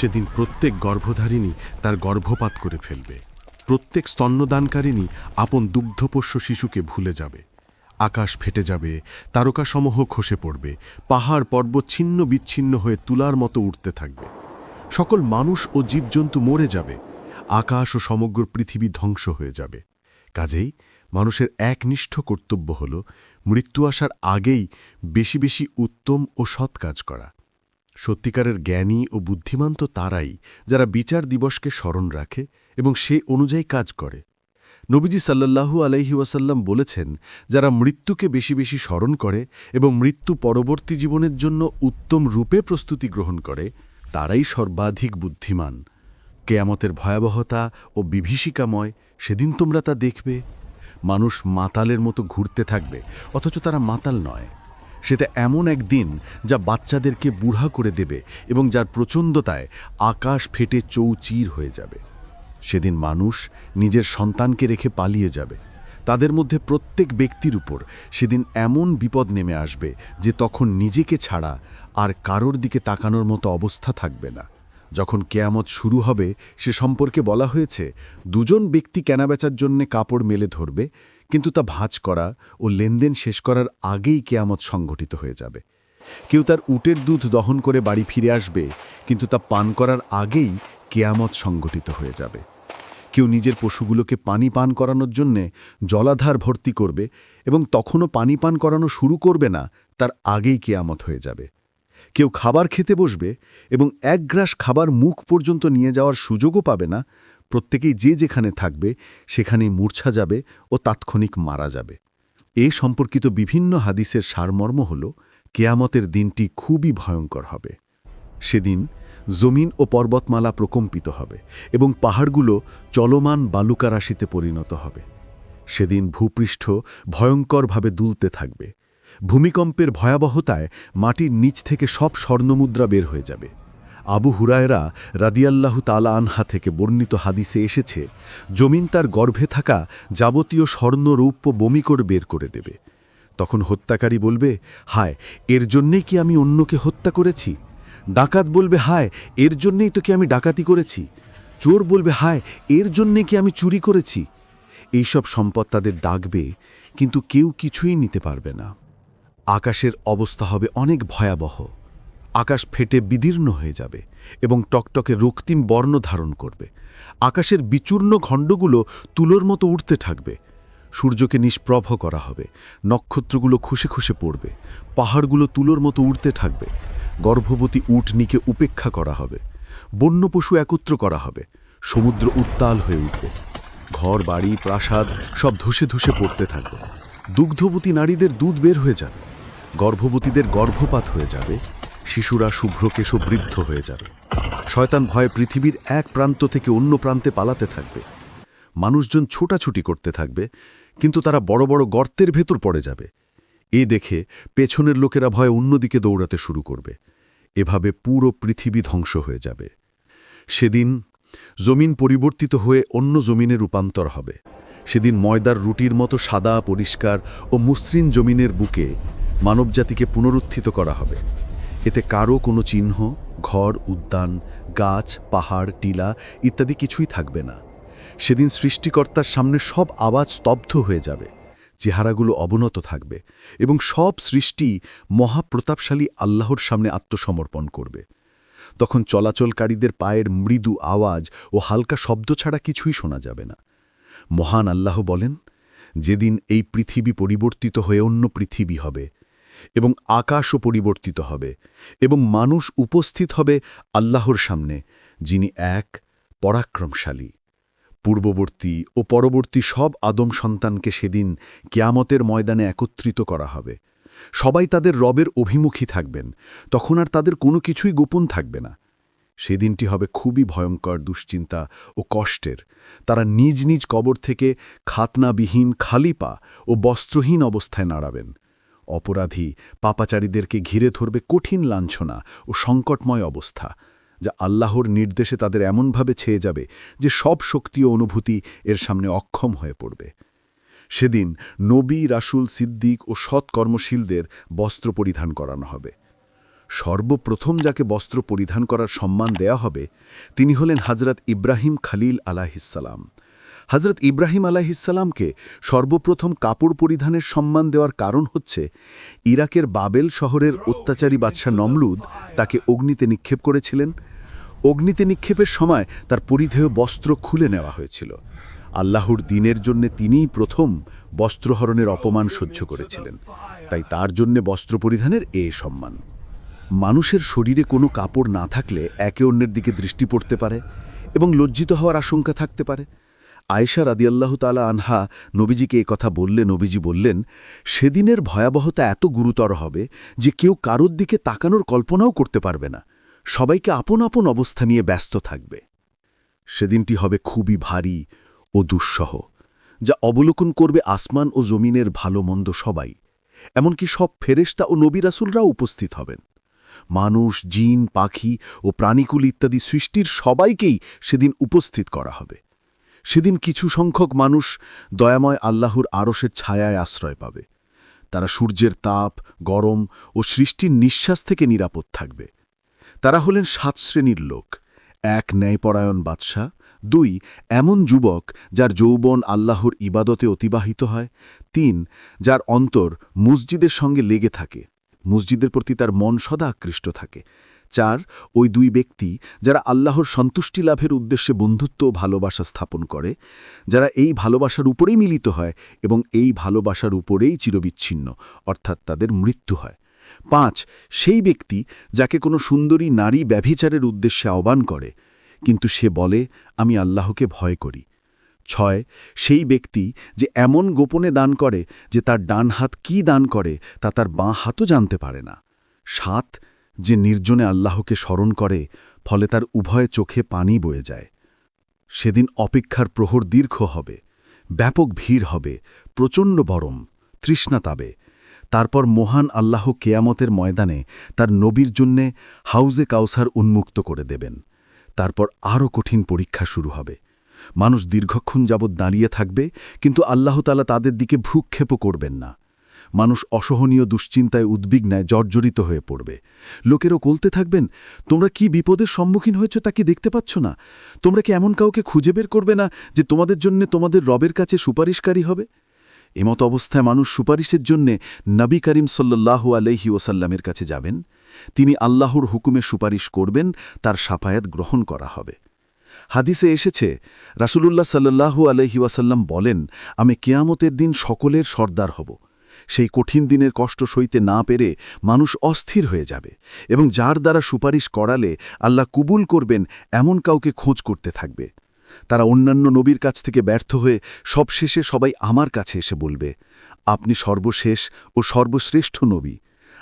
সেদিন প্রত্যেক গর্ভধারিণী তার গর্ভপাত করে ফেলবে। প্রত্যেক স্তন্যদানকারিণী আপন দুগ্ধপোষ্য শিশুকে ভুলে যাবে। আকাশ ফেটে যাবে, তারকাসমূহ খসে পড়বে, পাহাড় পর্বত ছিন্ন বিচ্ছিন্ন হয়ে তুলার মতো উঠতে থাকবে। সকল মানুষ ও জীবজন্তু মরে যাবে, আকাশ ও সমগ্র পৃথিবী ধ্বংস হয়ে যাবে। কাজেই মানুষের একনিষ্ঠ কর্তব্য হল মৃত্যু আসার আগেই বেশি বেশি উত্তম ও সৎ কাজ করা। সত্যিকারের জ্ঞানী ও বুদ্ধিমান তো তারাই, যারা বিচার দিবসকে স্মরণ রাখে এবং সে অনুযায়ী কাজ করে। নবীজি সাল্লাল্লাহু আলাইহি ওয়াসাল্লাম বলেছেন, যারা মৃত্যুকে বেশি বেশি স্মরণ করে এবং মৃত্যু পরবর্তী জীবনের জন্য উত্তম রূপে প্রস্তুতি গ্রহণ করে, তারাই সর্বাধিক বুদ্ধিমান। কেয়ামতের ভয়াবহতা ও বিভীষিকাময় সেদিন তোমরা তা দেখবে। মানুষ মাতালের মতো ঘুরতে থাকবে, অথচ তারা মাতাল নয়। সেটা এমন এক দিন যা বাচ্চাদেরকে বুড়া করে দেবে এবং যার প্রচণ্ডতায় আকাশ ফেটে চৌচির হয়ে যাবে। সেদিন মানুষ নিজের সন্তানকে রেখে পালিয়ে যাবে। তাদের মধ্যে প্রত্যেক ব্যক্তির উপর সেদিন এমন বিপদ নেমে আসবে যে তখন নিজেকে ছাড়া আর কারোর দিকে তাকানোর মতো অবস্থা থাকবে না। যখন কেয়ামত শুরু হবে, সে সম্পর্কে বলা হয়েছে, দুজন ব্যক্তি কেনাবেচার জন্যে কাপড় মেলে ধরবে কিন্তু তা ভাঁজ করা ও লেনদেন শেষ করার আগেই কেয়ামত সংঘটিত হয়ে যাবে। কেউ তার উটের দুধ দহন করে বাড়ি ফিরে আসবে, কিন্তু তা পান করার আগেই কেয়ামত সংঘটিত হয়ে যাবে। কেউ নিজের পশুগুলোকে পানি পান করানোর জন্যে জলাধার ভর্তি করবে এবং তখনও পানি পান করানো শুরু করবে না, তার আগেই কেয়ামত হয়ে যাবে। কেউ খাবার খেতে বসবে এবং এক গ্রাস খাবার মুখ পর্যন্ত নিয়ে যাওয়ার সুযোগও পাবে না প্রত্যেকেই যে যেখানে থাকবে, সেখানেই মূর্ছা যাবে ও তাৎক্ষণিক মারা যাবে। এ সম্পর্কিত বিভিন্ন হাদিসের সারমর্ম হল, কেয়ামতের দিনটি খুবই ভয়ঙ্কর হবে। সেদিন জমিন ও পর্বতমালা প্রকম্পিত হবে এবং পাহাড়গুলো চলমান বালুকা রাশিতে পরিণত হবে। সেদিন ভূপৃষ্ঠ ভয়ঙ্করভাবে দুলতে থাকবে। ভূমিকম্পের ভয়াবহতায় মাটির নিচ থেকে সব স্বর্ণমুদ্রা বের হয়ে যাবে। আবু হুরায়রা রাদিয়াল্লাহু তালা আনহা থেকে বর্ণিত হাদিসে এসেছে, জমিন তার গর্ভে থাকা যাবতীয় স্বর্ণরৌপ্য বমি করে বের করে দেবে। তখন হত্যাকারী বলবে, হায়, এর জন্যেই কি আমি অন্যকে হত্যা করেছি? ডাকাত বলবে, হায়, এর জন্যেই তো কি আমি ডাকাতি করেছি। চোর বলবে, হায়, এর জন্যে কি আমি চুরি করেছি? এইসব সম্পদ তাদের ডাকবে, কিন্তু কেউ কিছুই নিতে পারবে না। আকাশের অবস্থা হবে অনেক ভয়াবহ। আকাশ ফেটে বিদীর্ণ হয়ে যাবে এবং টকটকে রক্তিম বর্ণ ধারণ করবে। আকাশের বিচূর্ণ খণ্ডগুলো তুলোর মতো উঠতে থাকবে। সূর্যকে নিষ্প্রভ করা হবে। নক্ষত্রগুলো খুশে খুশে পড়বে। পাহাড়গুলো তুলোর মতো উঠতে থাকবে। গর্ভবতী উটনিকে উপেক্ষা করা হবে। বন্য পশু একত্র করা হবে। সমুদ্র উত্তাল হয়ে উঠবে। ঘর বাড়ি প্রাসাদ সব ধসে ধসে পড়তে থাকবে। দুগ্ধবতী নারীদের দুধ বের হয়ে যাবে। গর্ভবতীদের গর্ভপাত হয়ে যাবে। শিশুরা শুভ্রকেশ বৃদ্ধ হয়ে যাবে। শয়তান ভয়ে পৃথিবীর এক প্রান্ত থেকে অন্য প্রান্তে পালাতে থাকবে। মানুষজন ছোটাছুটি করতে থাকবে, কিন্তু তারা বড় বড় গর্তের ভেতর পড়ে যাবে। এ দেখে পেছনের লোকেরা ভয়ে অন্যদিকে দৌড়াতে শুরু করবে। এভাবে পুরো পৃথিবী ধ্বংস হয়ে যাবে। সেদিন জমিন পরিবর্তিত হয়ে অন্য জমিনে রূপান্তর হবে। সেদিন ময়দার রুটির মতো সাদা, পরিষ্কার ও মসৃণ জমিনের বুকে মানবজাতিকে পুনরুত্থিত করা হবে। এতে কারও কোনো চিহ্ন, ঘর, উদ্যান, গাছ, পাহাড়, টিলা ইত্যাদি কিছুই থাকবে না। সেদিন সৃষ্টিকর্তার সামনে সব আওয়াজ স্তব্ধ হয়ে যাবে, চেহারাগুলো অবনত থাকবে এবং সব সৃষ্টি মহাপ্রতাপশালী আল্লাহর সামনে আত্মসমর্পণ করবে। তখন চলাচলকারীদের পায়ের মৃদু আওয়াজ ও হালকা শব্দ ছাড়া কিছুই শোনা যাবে না। মহান আল্লাহ বলেন, যেদিন এই পৃথিবী পরিবর্তিত হয়ে অন্য পৃথিবী হবে এবং আকাশও পরিবর্তিত হবে এবং মানুষ উপস্থিত হবে আল্লাহর সামনে, যিনি এক পরাক্রমশালী। পূর্ববর্তী ও পরবর্তী সব আদম সন্তানকে সেদিন কেয়ামতের ময়দানে একত্রিত করা হবে। সবাই তাদের রবের অভিমুখী থাকবেন, তখন আর তাদের কোনো কিছুই গোপন থাকবে না। সেদিনটি হবে খুবই ভয়ঙ্কর দুশ্চিন্তা ও কষ্টের। তারা নিজ নিজ কবর থেকে খাতনাবিহীন খালি পা ও বস্ত্রহীন অবস্থায় নাড়াবেন। অপরাধী পাপাচারীদেরকে ঘিরে ধরবে কঠিন লাঞ্ছনা ও সংকটময় অবস্থা, যা আল্লাহর নির্দেশে তাদের এমনভাবে ছেয়ে যাবে যে সব শক্তি ও অনুভূতি এর সামনে অক্ষম হয়ে পড়বে। সেদিন নবী, রাসুল, সিদ্দিক ও সৎ কর্মশীলদের বস্ত্র পরিধান করানো হবে। সর্বপ্রথম যাকে বস্ত্র পরিধান করার সম্মান দেয়া হবে, তিনি হলেন হজরত ইব্রাহিম খালিল আলাহিসাল্লাম হজরত ইব্রাহিম আলাহিসাল্লামকে সর্বপ্রথম কাপড় পরিধানের সম্মান দেওয়ার কারণ হচ্ছে, ইরাকের বাবেল শহরের অত্যাচারী বাদশাহ নমলুদ তাকে অগ্নিতে নিক্ষেপ করেছিলেন। অগ্নিতে নিক্ষেপের সময় তার পরিধেয় বস্ত্র খুলে নেওয়া হয়েছিল। আল্লাহর দিনের জন্য তিনিই প্রথম বস্ত্রহরণের অপমান সহ্য করেছিলেন। তাই তার জন্য বস্ত্র পরিধানের এ সম্মান। মানুষের শরীরে কোনো কাপড় না থাকলে একে অন্যের দিকে দৃষ্টি পড়তে পারে এবং লজ্জিত হওয়ার আশঙ্কা থাকতে পারে। আয়েশা রাদিয়াল্লাহু তালা আনহা নবীজিকে এ কথা বললে, নবীজি বললেন, সেদিনের ভয়াবহতা এত গুরুতর হবে যে কেউ কারোর দিকে তাকানোর কল্পনাও করতে পারবে না। সবাইকে আপন আপন অবস্থা নিয়ে ব্যস্ত থাকবে। সেদিনটি হবে খুবই ভারী ও দুঃসহ, যা অবলোকন করবে আসমান ও জমিনের ভালো মন্দ সবাই। এমনকি সব ফেরেশতা ও নবিরাসুলরাও উপস্থিত হবেন। মানুষ, জিন, পাখি ও প্রাণীকুল ইত্যাদি সৃষ্টির সবাইকেই সেদিন উপস্থিত করা হবে। সেদিন কিছু সংখ্যক মানুষ দয়াময় আল্লাহর আরশের ছায়ায় আশ্রয় পাবে। তারা সূর্যের তাপ, গরম ও সৃষ্টির নিঃশ্বাস থেকে নিরাপদ থাকবে। তারা হলেন সাত শ্রেণির লোক। এক ন্যায়পরায়ণ বাদশাহ, দুই এমন যুবক যার যৌবন আল্লাহর ইবাদতে অতিবাহিত হয়, তিন যার অন্তর মসজিদের সঙ্গে লেগে থাকে। মসজিদের প্রতি তার মন সদা আকৃষ্ট থাকে। চার, ওই দুই ব্যক্তি যারা আল্লাহর সন্তুষ্টি লাভের উদ্দেশ্যে বন্ধুত্ব ও ভালোবাসা স্থাপন করে, যারা এই ভালোবাসার উপরেই মিলিত হয় এবং এই ভালোবাসার উপরেই চিরবিচ্ছিন্ন, অর্থাৎ তাদের মৃত্যু হয়। পাঁচ, সেই ব্যক্তি যাকে কোনো সুন্দরী নারী ব্যভিচারের উদ্দেশ্যে আহ্বান করে, কিন্তু সে বলে, আমি আল্লাহকে ভয় করি। ছয়, সেই ব্যক্তি যে এমন গোপনে দান করে যে তার ডান হাত কি দান করে তা তার বাঁ হাতও জানতে পারে না। সাত যে নির্জনে আল্লাহকে স্মরণ করে, ফলে তার উভয় চোখে পানি বয়ে যায়। সেদিন অপেক্ষার প্রহর দীর্ঘ হবে, ব্যাপক ভিড় হবে, প্রচণ্ড বরম, তৃষ্ণা তাবে। তারপর মহান আল্লাহ কেয়ামতের ময়দানে তার নবীর জন্যে হাউজে কাউসার উন্মুক্ত করে দেবেন। তারপর আরও কঠিন পরীক্ষা শুরু হবে। মানুষ দীর্ঘক্ষণ যাবৎ দাঁড়িয়ে থাকবে, কিন্তু আল্লাহতালা তাদের দিকে ভ্রুক্ষেপও করবেন না। মানুষ অসহনীয় দুশ্চিন্তায় উদ্বিগ্নায় জর্জরিত হয়ে পড়বে। লোকেরও কলতে থাকবেন, তোমরা কি বিপদের সম্মুখীন হয়েছ তা কি দেখতে পাচ্ছ না? তোমরা কি এমন কাউকে খুঁজে বের করবে না যে তোমাদের জন্য তোমাদের রবের কাছে সুপারিশকারী হবে? এমত অবস্থায় মানুষ সুপারিশের জন্যে নবী করিম সাল্লাল্লাহু আলহি ওসাল্লামের কাছে যাবেন। তিনি আল্লাহর হুকুমে সুপারিশ করবেন, তার সাফায়াত গ্রহণ করা হবে। হাদিসে এসেছে, রাসূলুল্লাহ সাল্লাল্লাহু আলহি ওয়াসাল্লাম বলেন, আমি কেয়ামতের দিন সকলের সর্দার হব। সেই কঠিন দিনের কষ্ট সইতে না পেরে মানুষ অস্থির হয়ে যাবে এবং যার দ্বারা সুপারিশ করালে আল্লাহ কুবুল করবেন এমন কাউকে খোঁজ করতে থাকবে। তারা অন্যান্য নবীর কাছ থেকে ব্যর্থ হয়ে সবশেষে সবাই আমার কাছে এসে বলবে, আপনি সর্বশেষ ও সর্বশ্রেষ্ঠ নবী।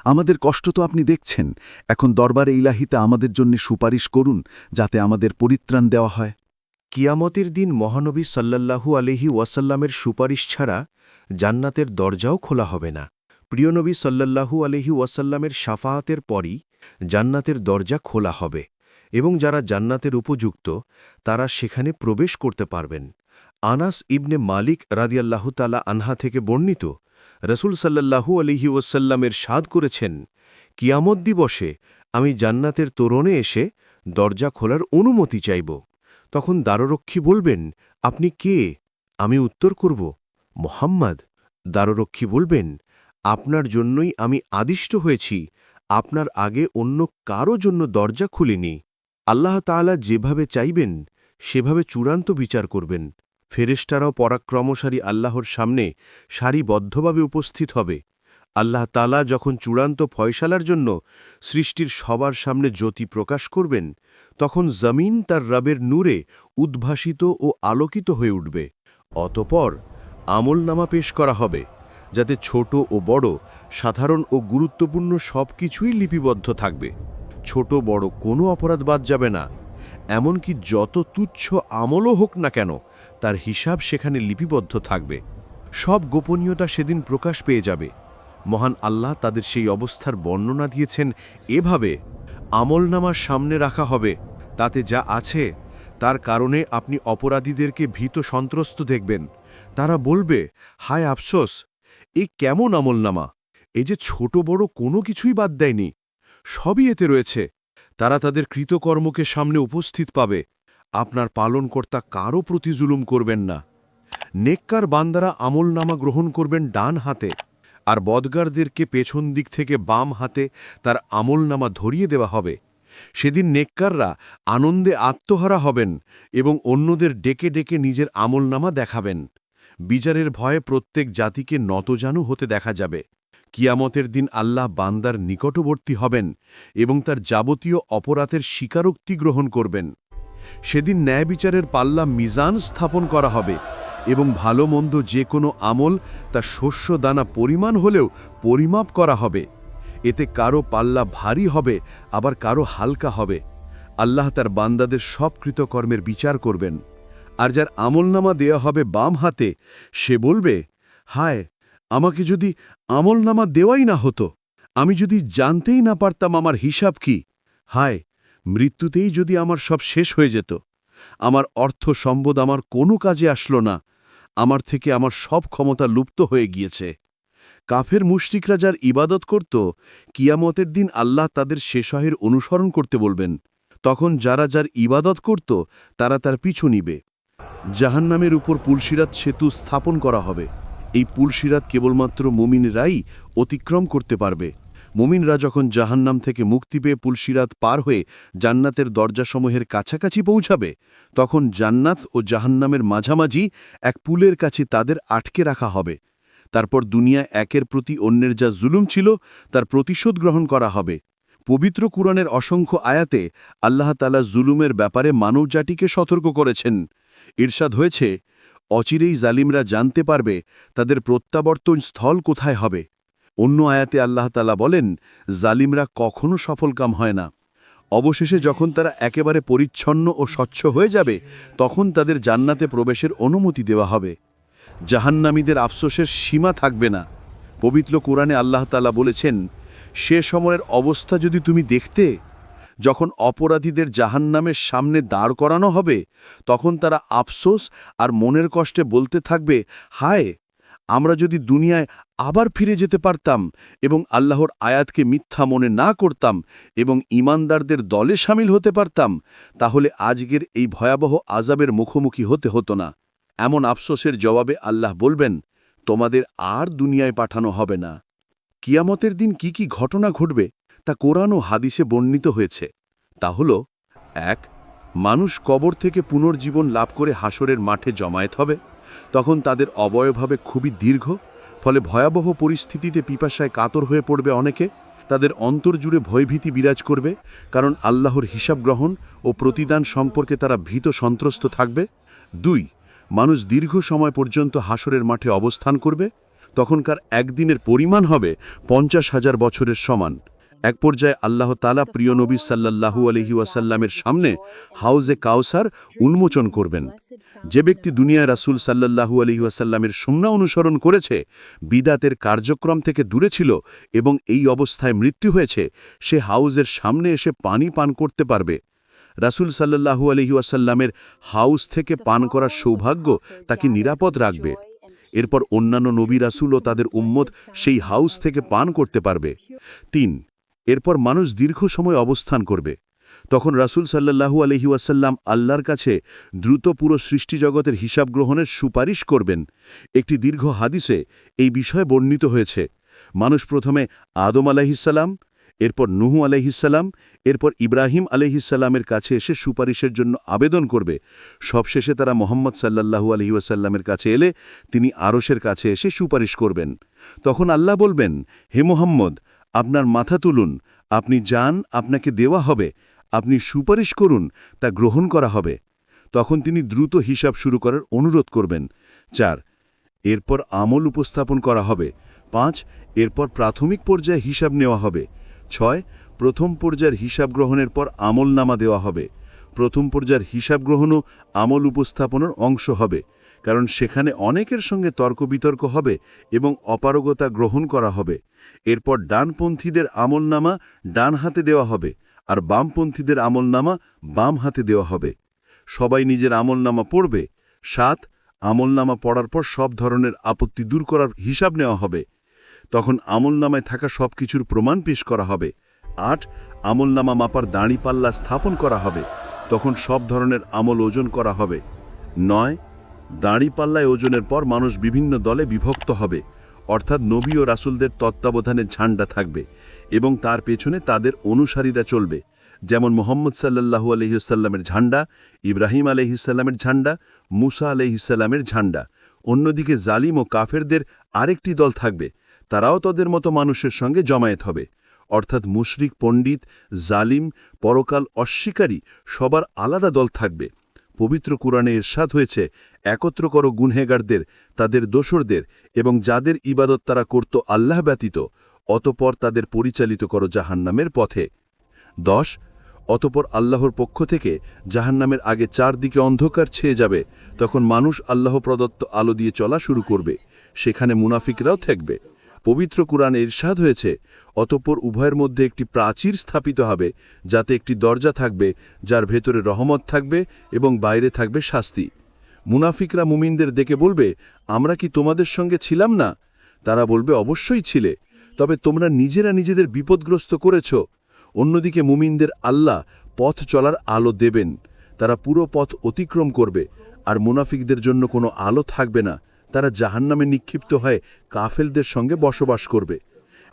আমাদের কষ্ট তো আপনি দেখছেন। এখন দরবারে ইলাহিতে আমাদের জন্য সুপারিশ করুন যাতে আমাদের পরিত্রাণ দেওয়া হয়। কিয়ামতের দিন মহানবী সাল্লাল্লাহু আলহি ওয়াসাল্লামের সুপারিশ ছাড়া জান্নাতের দরজাও খোলা হবে না। প্রিয়নবী সাল্লাল্লাহু আলহি ওয়াসাল্লামের সাফাহাতের পরই জান্নাতের দরজা খোলা হবে এবং যারা জান্নাতের উপযুক্ত, তারা সেখানে প্রবেশ করতে পারবেন। আনাস ইবনে মালিক রাদিয়াল্লাহু তালা আনহা থেকে বর্ণিত, রসুল সাল্লাল্লাহু আলহি ওয়াসাল্লামের স্বাদ করেছেন, কিয়ামত দিবসে আমি জান্নাতের তোরণে এসে দরজা খোলার অনুমতি চাইব। তখন দ্বাররক্ষী বলবেন, আপনি কে? আমি উত্তর করব। মোহাম্মদ, দ্বাররক্ষী বলবেন, আপনার জন্যই আমি আদিষ্ট হয়েছি। আপনার আগে অন্য কারও জন্য দরজা খুলিনি। আল্লাহ তাআলা যেভাবে চাইবেন, সেভাবে চূড়ান্ত বিচার করবেন। ফেরেস্টারাও পরাক্রমশালী আল্লাহর সামনে সারিবদ্ধভাবে উপস্থিত হবে। আল্লাহ তালা যখন চূড়ান্ত ফয়সালার জন্য সৃষ্টির সবার সামনে জ্যোতি প্রকাশ করবেন, তখন জমিন তার রবের নূরে উদ্ভাসিত ও আলোকিত হয়ে উঠবে। অতপর আমলনামা পেশ করা হবে, যাতে ছোট ও বড়, সাধারণ ও গুরুত্বপূর্ণ সব কিছুই লিপিবদ্ধ থাকবে। ছোট বড় কোনো অপরাধ বাদ যাবে না, এমনকি যত তুচ্ছ আমলও হোক না কেন, তার হিসাব সেখানে লিপিবদ্ধ থাকবে। সব গোপনীয়তা সেদিন প্রকাশ পেয়ে যাবে। মহান আল্লাহ তাদের সেই অবস্থার বর্ণনা দিয়েছেন, এভাবে আমলনামার সামনে রাখা হবে, তাতে যা আছে, তার কারণে আপনি অপরাধীদেরকে ভীত সন্ত্রস্ত দেখবেন। তারা বলবে, হায় আফসোস, এ কেমন আমলনামা এ যে ছোট বড় কোনো কিছুই বাদ দেয়নি। সবই এতে রয়েছে। তারা তাদের কৃতকর্মকে সামনে উপস্থিত পাবে। আপনার পালনকর্তা কারও প্রতি জুলুম করবেন না। নেককার বান্দারা আমলনামা গ্রহণ করবেন ডান হাতে। আর বদগারদেরকে পেছন দিক থেকে বাম হাতে তার আমলনামা ধরিয়ে দেওয়া হবে। সেদিন নেককাররা আনন্দে আত্মহারা হবেন এবং অন্যদের ডেকে ডেকে নিজের আমলনামা দেখাবেন। বিচারের ভয়ে প্রত্যেক জাতিকে নতজানু হতে দেখা যাবে। কিয়ামতের দিন আল্লাহ বান্দার নিকটবর্তী হবেন এবং তার যাবতীয় অপরাধের স্বীকারোক্তি গ্রহণ করবেন। সেদিন ন্যায় বিচারের পাল্লা মিজান স্থাপন করা হবে এবং ভালো মন্দ যে কোনো আমল তা শস্য দানা পরিমাণ হলেও পরিমাপ করা হবে। এতে কারও পাল্লা ভারী হবে, আবার কারও হালকা হবে। আল্লাহ তার বান্দাদের সব কৃতকর্মের বিচার করবেন। আর যার আমলনামা দেয়া হবে বাম হাতে, সে বলবে, হায়, আমাকে যদি আমলনামা দেওয়াই না হতো, আমি যদি জানতেই না পারতাম আমার হিসাব কি? হায়, মৃত্যুতেই যদি আমার সব শেষ হয়ে যেত। আমার অর্থ সম্পদ আমার কোনো কাজে আসলো না। আমার থেকে আমার সব ক্ষমতা লুপ্ত হয়ে গিয়েছে। কাফের মুশরিকরা যার ইবাদত করত, কিয়ামতের দিন আল্লাহ তাদের শেষহের অনুসরণ করতে বলবেন। তখন যারা যার ইবাদত করত, তারা তার পিছু নিবে। জাহান্নামের উপর পুলসিরাত সেতু স্থাপন করা হবে। এই পুলসিরাত কেবলমাত্র মুমিনরাই অতিক্রম করতে পারবে। মুমিনরা যখন জাহান্নাম থেকে মুক্তি পেয়ে পুলসিরাত পার হয়ে জান্নাতের দরজাসমূহের কাছাকাছি পৌঁছাবে, তখন জান্নাত ও জাহান্নামের মাঝামাঝি এক পুলের কাছে তাদের আটকে রাখা হবে। তারপর দুনিয়া একের প্রতি অন্যের যা জুলুম ছিল, তার প্রতিশোধ গ্রহণ করা হবে। পবিত্র কুরআনের অসংখ্য আয়াতে আল্লাহ তালা জুলুমের ব্যাপারে মানবজাতিকে সতর্ক করেছেন। ঈর্ষাদ হয়েছে, অচিরেই জালিমরা জানতে পারবে তাদের প্রত্যাবর্তন স্থল কোথায় হবে। অন্য আয়াতে আল্লাহ তালা বলেন, জালিমরা কখনো সফলকাম হয় না। অবশেষে যখন তারা একেবারে পরিচ্ছন্ন ও স্বচ্ছ হয়ে যাবে, তখন তাদের জান্নাতে প্রবেশের অনুমতি দেওয়া হবে। জাহান্নামীদের আফসোসের সীমা থাকবে না। পবিত্র কোরআনে আল্লাহ তালা বলেছেন, সে সময়ের অবস্থা যদি তুমি দেখতে, যখন অপরাধীদের জাহান্নামের সামনে দাঁড় করানো হবে, তখন তারা আফসোস আর মনের কষ্টে বলতে থাকবে, হায় আমরা যদি দুনিয়ায় আবার ফিরে যেতে পারতাম এবং আল্লাহর আয়াতকে মিথ্যা মনে না করতাম এবং ইমানদারদের দলে সামিল হতে পারতাম, তাহলে আজকের এই ভয়াবহ আজাবের মুখোমুখি হতে হতো না। এমন আফসোসের জবাবে আল্লাহ বলবেন, তোমাদের আর দুনিয়ায় পাঠানো হবে না। কিয়ামতের দিন কি কি ঘটনা ঘটবে তা কোরআন ও হাদিসে বর্ণিত হয়েছে। তা হল, এক, মানুষ কবর থেকে পুনর্জীবন লাভ করে হাসরের মাঠে জমায়েত হবে। তখন তাদের অবয়ভাবে খুবই দীর্ঘ, ফলে ভয়াবহ পরিস্থিতিতে পিপাসায় কাতর হয়ে পড়বে অনেকে। তাদের অন্তর জুড়ে ভয়ভীতি বিরাজ করবে, কারণ আল্লাহর হিসাব গ্রহণ ও প্রতিদান সম্পর্কে তারা ভীত সন্ত্রস্ত থাকবে। দুই, মানুষ দীর্ঘ সময় পর্যন্ত হাসরের মাঠে অবস্থান করবে। তখনকার একদিনের পরিমাণ হবে পঞ্চাশ হাজার বছরের সমান। এক পর্যায়ে আল্লাহ তালা প্রিয় নবী সাল্লাল্লাহু আলহি ওয়াসাল্লামের সামনে হাউজে কাউসার উন্মোচন করবেন। যে ব্যক্তি দুনিয়ায় রাসুল সাল্লাল্লাহু আলহি ওয়াসাল্লামের সুন্না অনুসরণ করেছে, বিদাতের কার্যক্রম থেকে দূরে ছিল এবং এই অবস্থায় মৃত্যু হয়েছে, সে হাউজের সামনে এসে পানি পান করতে পারবে। রাসুল সাল্লাল্লাহু আলহি ওয়াসাল্লামের হাউস থেকে পান করার সৌভাগ্য তাকে নিরাপদ রাখবে। এরপর অন্যান্য নবী রাসুল ও তাদের উম্মত সেই হাউস থেকে পান করতে পারবে। তিন এরপর মানুষ দীর্ঘ সময় অবস্থান করবে। তখন রাসুল সাল্লাহু আলহি ওয়াসাল্লাম আল্লাহর কাছে দ্রুত পুরো সৃষ্টিজগতের হিসাব গ্রহণের সুপারিশ করবেন। একটি দীর্ঘ হাদিসে এই বিষয়ে বর্ণিত হয়েছে। মানুষ প্রথমে আদম আলাহিসাল্লাম এরপর নুহু আলাইহিসাল্লাম এরপর ইব্রাহিম আলাইহিসাল্লামের কাছে এসে সুপারিশের জন্য আবেদন করবে। সবশেষে তারা মোহাম্মদ সাল্লাহু আলহি ওয়াসাল্লামের কাছে এলে তিনি আরশের কাছে এসে সুপারিশ করবেন। তখন আল্লাহ বলবেন, হে মোহাম্মদ আপনার মাথা তুলুন, আপনি যান, আপনাকে দেওয়া হবে, আপনি সুপারিশ করুন, তা গ্রহণ করা হবে। তখন তিনি দ্রুত হিসাব শুরু করার অনুরোধ করবেন। চার, এরপর আমল উপস্থাপন করা হবে। পাঁচ, এরপর প্রাথমিক পর্যায়ে হিসাব নেওয়া হবে। ছয়, প্রথম পর্যায়ের হিসাব গ্রহণের পর আমল নামা দেওয়া হবে। প্রথম পর্যায়ের হিসাব গ্রহণও আমল উপস্থাপনের অংশ হবে। কারণ সেখানে অনেকের সঙ্গে তর্ক বিতর্ক হবে এবং অপারগতা গ্রহণ করা হবে। এরপর ডানপন্থীদের আমলনামা ডান হাতে দেওয়া হবে আর বামপন্থীদের আমলনামা বাম হাতে দেওয়া হবে। সবাই নিজের আমলনামা পড়বে। সাত, আমলনামা পড়ার পর সব ধরনের আপত্তি দূর করার হিসাব নেওয়া হবে। তখন আমলনামায় থাকা সব কিছুর প্রমাণ পেশ করা হবে। আট, আমলনামা মাপার দাঁড়িপাল্লা স্থাপন করা হবে। তখন সব ধরনের আমল ওজন করা হবে। নয় দাঁড়িপাল্লায় ওজনের পর মানুষ বিভিন্ন দলে বিভক্ত হবে। অর্থাৎ নবী ও রাসুলদের তত্ত্বাবধানে ঝান্ডা থাকবে এবং তার পেছনে তাদের অনুসারীরা চলবে। যেমন মোহাম্মদ সাল্লাহু আলহিসাল্লামের ঝান্ডা, ইব্রাহিম আলহিসাল্লামের ঝান্ডা, মুসা আলহিসাল্লামের ঝান্ডা। অন্যদিকে জালিম ও কাফেরদের আরেকটি দল থাকবে। তারাও তাদের মতো মানুষের সঙ্গে জমায়েত হবে। অর্থাৎ মুশরিক, পণ্ডিত, জালিম, পরকাল অস্বীকারী সবার আলাদা দল থাকবে। পবিত্র কোরআনে এরশাদ হয়েছে, একত্র করো গুনহেগারদের, তাদের দোসরদের এবং যাদের ইবাদত তারা করত আল্লাহ ব্যতীত, অতপর তাদের পরিচালিত করো জাহান্নামের পথে। দশ, অতপর আল্লাহর পক্ষ থেকে জাহান্নামের আগে চারদিকে অন্ধকার ছেয়ে যাবে, তখন মানুষ আল্লাহ প্রদত্ত আলো দিয়ে চলা শুরু করবে, সেখানে মুনাফিকরাও থাকবে। পবিত্র কোরআনে ইরশাদ হয়েছে, অতঃপর উভয়ের মধ্যে একটি প্রাচীর স্থাপিত হবে, যাতে একটি দরজা থাকবে, যার ভেতরে রহমত থাকবে এবং বাইরে থাকবে শাস্তি। মুনাফিকরা মুমিনদের দেখে বলবে, আমরা কি তোমাদের সঙ্গে ছিলাম না? তারা বলবে, অবশ্যই ছিলে, তবে তোমরা নিজেরা নিজেদের বিপদগ্রস্ত করেছ। অন্যদিকে মুমিনদের আল্লাহ পথ চলার আলো দেবেন। তারা পুরো পথ অতিক্রম করবে, আর মুনাফিকদের জন্য কোনো আলো থাকবে না। তারা জাহান্নামে নিক্ষিপ্ত হয়ে কাফেলদের সঙ্গে বসবাস করবে।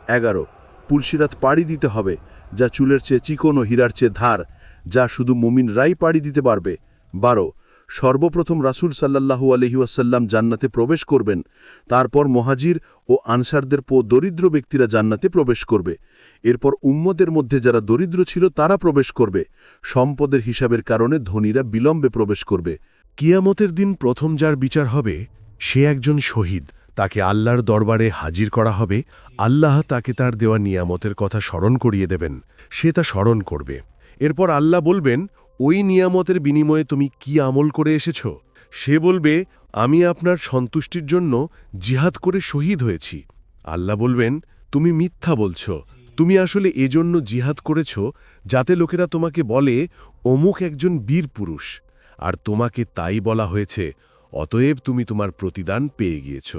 এগারো, পুলসিরাত পাড়ি দিতে হবে, যা চুলের চেয়ে চিকন ও হীরার চেয়ে ধার, যা শুধু মুমিনরাই পাড়ি দিতে পারবে। বারো, সর্বপ্রথম রাসূল সাল্লাল্লাহু আলহি ওয়াসাল্লাম জান্নাতে প্রবেশ করবেন। তারপর মহাজির ও আনসারদের পো দরিদ্র ব্যক্তিরা জান্নাতে প্রবেশ করবে। এরপর উম্মদের মধ্যে যারা দরিদ্র ছিল তারা প্রবেশ করবে। সম্পদের হিসাবের কারণে ধনীরা বিলম্বে প্রবেশ করবে। কিয়ামতের দিন প্রথম যার বিচার হবে সে একজন শহীদ, তাকে আল্লাহর দরবারে হাজির করা হবে, আল্লাহ তাকে তার দেওয়া নিয়ামতের কথা স্মরণ করিয়ে দেবেন, সে তা স্মরণ করবে। এরপর আল্লাহ বলবেন, ওই নিয়ামতের বিনিময়ে তুমি কি আমল করে এসেছ? সে বলবে, আমি আপনার সন্তুষ্টির জন্য জিহাদ করে শহীদ হয়েছি। আল্লাহ বলবেন, তুমি মিথ্যা বলছ। তুমি আসলে এজন্য জিহাদ করেছ যাতে লোকেরা তোমাকে বলে, অমুক একজন বীর পুরুষ আর তোমাকে তাই বলা হয়েছে অতএব তুমি তোমার প্রতিদান পেয়ে গিয়েছ।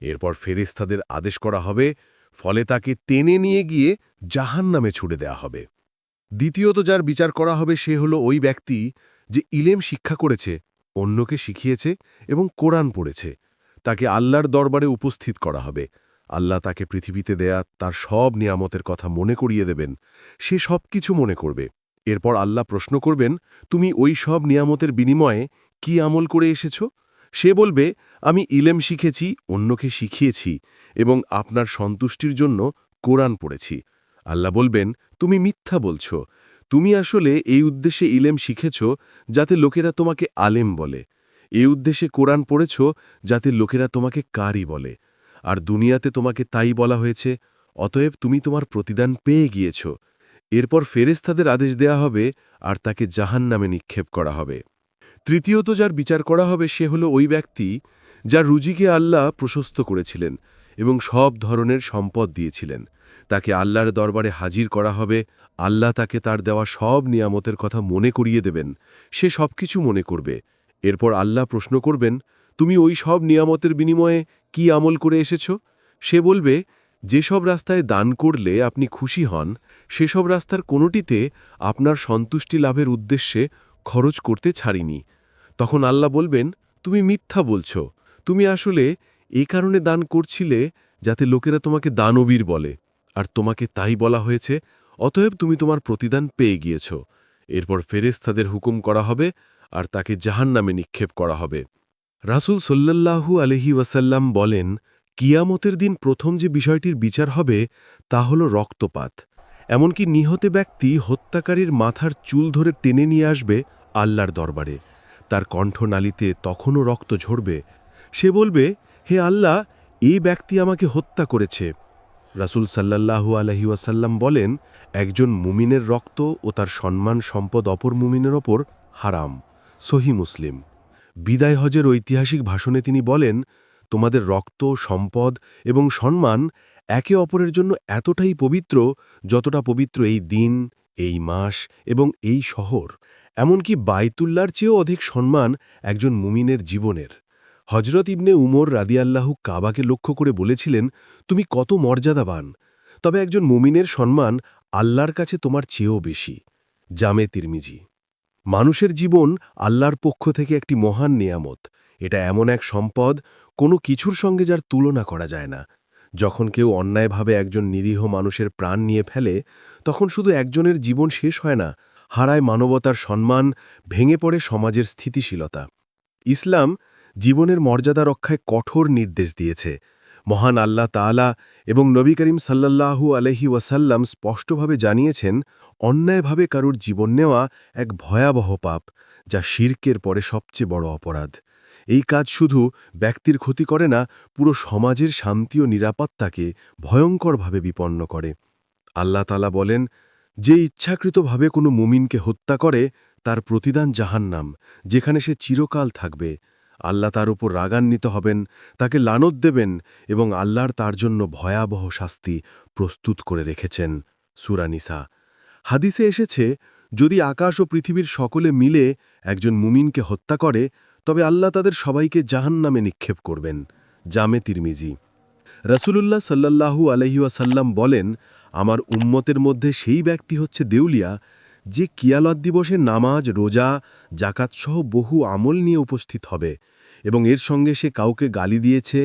এরপর ফেরেস্তাদের আদেশ করা হবে, ফলে তাকে টেনে নিয়ে গিয়ে জাহান নামে ছুড়ে দেয়া হবে। দ্বিতীয়ত যার বিচার করা হবে সে হল ওই ব্যক্তি যে ইলেম শিক্ষা করেছে, অন্যকে শিখিয়েছে এবং কোরআন পড়েছে। তাকে আল্লাহর দরবারে উপস্থিত করা হবে। আল্লাহ তাকে পৃথিবীতে দেয়া তার সব নিয়ামতের কথা মনে করিয়ে দেবেন, সে সব কিছু মনে করবে। এরপর আল্লাহ প্রশ্ন করবেন, তুমি ওই সব নিয়ামতের বিনিময়ে কি আমল করে এসেছ? সে বলবে, আমি ইলেম শিখেছি, অন্যকে শিখিয়েছি এবং আপনার সন্তুষ্টির জন্য কোরআন পড়েছি। আল্লাহ বলবেন, তুমি মিথ্যা বলছ। তুমি আসলে এই উদ্দেশ্যে ইলেম শিখেছ যাতে লোকেরা তোমাকে আলেম বলে। এই উদ্দেশ্যে কোরআন পড়েছ যাতে লোকেরা তোমাকে কারি বলে। আর দুনিয়াতে তোমাকে তাই বলা হয়েছে, অতএব তুমি তোমার প্রতিদান পেয়ে গিয়েছ। এরপর ফেরেস্তাদের আদেশ দেয়া হবে আর তাকে জাহান নামে নিক্ষেপ করা হবে। তৃতীয়ত যার বিচার করা হবে সে হল ওই ব্যক্তি যার রুজিকে আল্লাহ প্রশস্ত করেছিলেন এবং সব ধরনের সম্পদ দিয়েছিলেন। তাকে আল্লাহর দরবারে হাজির করা হবে, আল্লাহ তাকে তার দেওয়া সব নিয়ামতের কথা মনে করিয়ে দেবেন, সে সব কিছু মনে করবে। এরপর আল্লাহ প্রশ্ন করবেন, তুমি ওই সব নিয়ামতের বিনিময়ে কি আমল করে এসেছ? সে বলবে, যেসব রাস্তায় দান করলে আপনি খুশি হন, সেসব রাস্তার কোনোটিতে আপনার সন্তুষ্টি লাভের উদ্দেশ্যে খরচ করতে ছাড়িনি। তখন আল্লাহ বলবেন, তুমি মিথ্যা বলছ। তুমি আসলে এই কারণে দান করছিলে যাতে লোকেরা তোমাকে দানবীর বলে। আর তোমাকে তাই বলা হয়েছে, অতএব তুমি তোমার প্রতিদান পেয়ে গিয়েছ। এরপর ফেরেস্তাদের হুকুম করা হবে আর তাকে জাহান নামে নিক্ষেপ করা হবে। রাসুল সল্লাল্লাহু আলহি ওয়াসাল্লাম বলেন, কিয়ামতের দিন প্রথম যে বিষয়টির বিচার হবে তা হল রক্তপাত। এমনকি নিহত ব্যক্তি হত্যাকারীর মাথার চুল ধরে টেনে নিয়ে আসবে আল্লাহর দরবারে। তার কণ্ঠনালীতে তখনও রক্ত ঝরবে। সে বলবে, হে আল্লাহ, এই ব্যক্তি আমাকে হত্যা করেছে। রাসুল সাল্লাল্লাহু আলহি ওয়াসাল্লাম বলেন, একজন মুমিনের রক্ত ও তার সম্মান সম্পদ অপর মুমিনের ওপর হারাম। সহি মুসলিম। বিদায় হজের ঐতিহাসিক ভাষণে তিনি বলেন, তোমাদের রক্ত, সম্পদ এবং সম্মান একে অপরের জন্য এতটাই পবিত্র যতটা পবিত্র এই দিন, এই মাস এবং এই শহর। এমনকি বাইতুল্লার চেয়েও অধিক সম্মান একজন মুমিনের জীবনের। হজরত ইবনে উমর রাদিয়াল্লাহু কাবাকে লক্ষ্য করে বলেছিলেন, তুমি কত মর্যাদাবান। তবে একজন মুমিনের সম্মান আল্লাহর কাছে তোমার চেয়েও বেশি। জামে তিরমিজি। মানুষের জীবন আল্লাহর পক্ষ থেকে একটি মহান নিয়ামত। এটা এমন এক সম্পদ, কোনো কিছুর সঙ্গে যার তুলনা করা যায় না। যখন কেউ অন্যায়ভাবে একজন নিরীহ মানুষের প্রাণ নিয়ে ফেলে, তখন শুধু একজনের জীবন শেষ হয় না, হারায় মানবতার সম্মান, ভেঙে পড়ে সমাজের স্থিতিশীলতা। ইসলাম জীবনের মর্যাদা রক্ষায় কঠোর নির্দেশ দিয়েছে। মহান আল্লাহ তাআলা এবং নবী করিম সাল্লাল্লাহু আলহি ওয়াসাল্লাম স্পষ্টভাবে জানিয়েছেন, অন্যায়ভাবে কারুর জীবন নেওয়া এক ভয়াবহ পাপ, যা শির্কের পরে সবচেয়ে বড় অপরাধ। এই কাজ শুধু ব্যক্তির ক্ষতি করে না, পুরো সমাজের শান্তি ও নিরাপত্তাকে ভয়ঙ্করভাবে বিপন্ন করে। আল্লাহ তালা বলেন, যে ইচ্ছাকৃতভাবে কোনো মুমিনকে হত্যা করে, তার প্রতিদান জাহান্নাম, যেখানে সে চিরকাল থাকবে। আল্লাহ তার উপর রাগান্বিত হবেন, তাকে লানত দেবেন এবং আল্লাহর তার জন্য ভয়াবহ শাস্তি প্রস্তুত করে রেখেছেন। সুরানিসা হাদিসে এসেছে, যদি আকাশ ও পৃথিবীর সকলে মিলে একজন মুমিনকে হত্যা করে তবে আল্লাহ তাদের সবাইকে জাহান্নামে নিক্ষেপ করবেন, জামে তিরমিজি। রসুলুল্লাহ সাল্লাল্লাহু আলহিউসাল্লাম বলেন, আমার উম্মতের মধ্যে সেই ব্যক্তি হচ্ছে দেউলিয়া, যে কিয়ালত দিবসে নামাজ, রোজা জাকাতসহ বহু আমল নিয়ে উপস্থিত হবে এবং এর সঙ্গে সে কাউকে গালি দিয়েছে,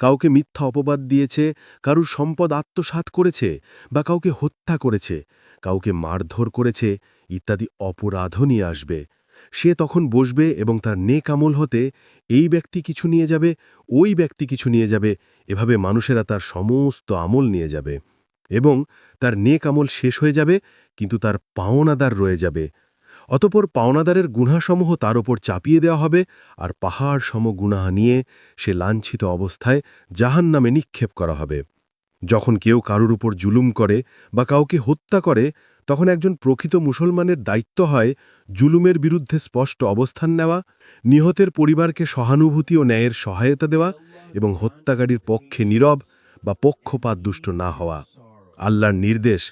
কাউকে মিথ্যা অপবাদ দিয়েছে, কারুর সম্পদ আত্মসাৎ করেছে বা কাউকে হত্যা করেছে, কাউকে মারধর করেছে, ইত্যাদি অপরাধও নিয়ে আসবে। সে তখন বসবে এবং তার নেক আমল হতে, এই ব্যক্তি কিছু নিয়ে যাবে, ওই ব্যক্তি কিছু নিয়ে যাবে। এভাবে মানুষেরা তার সমস্ত আমল নিয়ে যাবে এবং তার নেক আমল শেষ হয়ে যাবে, কিন্তু তার পাওনাদার রয়ে যাবে। অতপর পাওনাদারের গুণাসমূহ তার ওপর চাপিয়ে দেওয়া হবে আর পাহাড় সম গুণাহা নিয়ে সে লাঞ্ছিত অবস্থায় জাহান নামে নিক্ষেপ করা হবে। যখন কেউ কারুর উপর জুলুম করে বা কাউকে হত্যা করে তখন একজন প্রকৃত মুসলমানের দায়িত্ব হয় জুলুমের বিরুদ্ধে স্পষ্ট অবস্থান নেওয়া, নিহতের পরিবারকে সহানুভূতি ও ন্যায়ের সহায়তা দেওয়া এবং হত্যাকারীর পক্ষে নীরব বা পক্ষপাত দুষ্ট না হওয়া। আল্লাহর নির্দেশ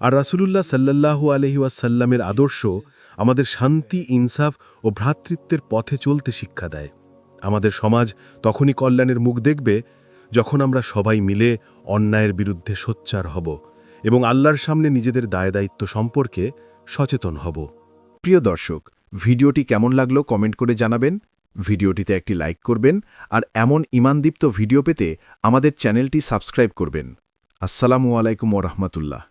আর রাসুলুল্লাহ সাল্লাল্লাহু আলহিউসাল্লামের আদর্শ আমাদের শান্তি, ইনসাফ ও ভ্রাতৃত্বের পথে চলতে শিক্ষা দেয়। আমাদের সমাজ তখনই কল্যাণের মুখ দেখবে যখন আমরা সবাই মিলে অন্যায়ের বিরুদ্ধে সোচ্চার হব। এবং আল্লাহর সামনে নিজেদের দায় দায়িত্ব সম্পর্কে সচেতন হব। প্রিয় দর্শক, ভিডিওটি কেমন লাগল কমেন্ট করে জানাবেন। ভিডিওটিতে একটি লাইক করবেন আর এমন ইমানদীপ্ত ভিডিও পেতে আমাদের চ্যানেলটি সাবস্ক্রাইব করবেন। আসসালামু আলাইকুম ওরহমতুল্লাহ